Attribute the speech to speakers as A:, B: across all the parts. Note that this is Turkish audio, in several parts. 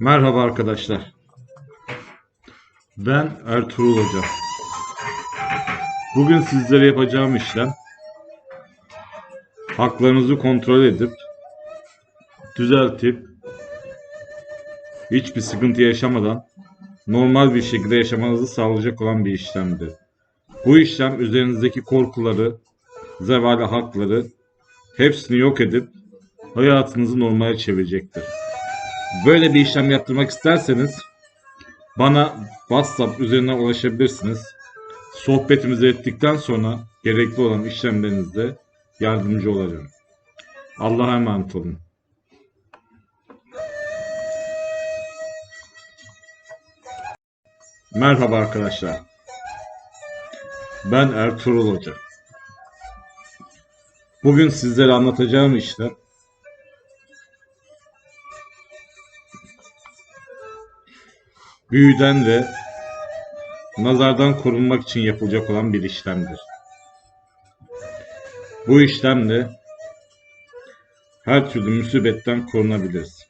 A: Merhaba arkadaşlar. Ben Ertuğrul Hoca. Bugün sizlere yapacağım işlem haklarınızı kontrol edip düzeltip hiçbir sıkıntı yaşamadan normal bir şekilde yaşamanızı sağlayacak olan bir işlemdir. Bu işlem üzerinizdeki korkuları, zevali hakları hepsini yok edip hayatınızı normale çevirecektir. Böyle bir işlem yaptırmak isterseniz bana WhatsApp üzerinden ulaşabilirsiniz. Sohbetimizi ettikten sonra gerekli olan işlemlerinizde yardımcı olacağım. Allah'a emanet olun. Merhaba arkadaşlar. Ben Ertuğrul Hoca. Bugün sizlere anlatacağım işlem büyüden ve nazardan korunmak için yapılacak olan bir işlemdir. Bu işlemle her türlü musibetten korunabiliriz.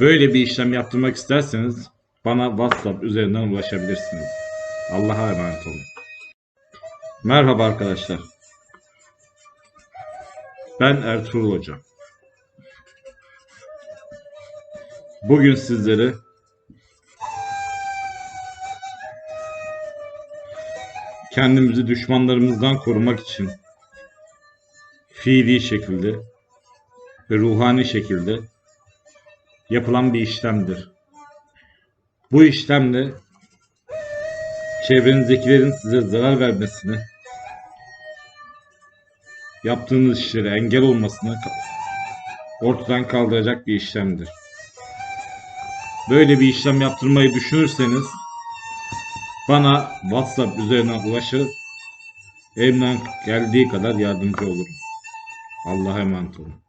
A: Böyle bir işlem yaptırmak isterseniz bana WhatsApp üzerinden ulaşabilirsiniz. Allah'a emanet olun. Merhaba arkadaşlar. Ben Ertuğrul Hoca. Bugün sizlere kendimizi düşmanlarımızdan korumak için fiili şekilde ve ruhani şekilde yapılan bir işlemdir. Bu işlemle çevrenizdekilerin size zarar vermesini, yaptığınız işlere engel olmasını ortadan kaldıracak bir işlemdir. Böyle bir işlem yaptırmayı düşünürseniz bana WhatsApp üzerinden ulaşır. Elimden geldiği kadar yardımcı olurum. Allah'a emanet olun.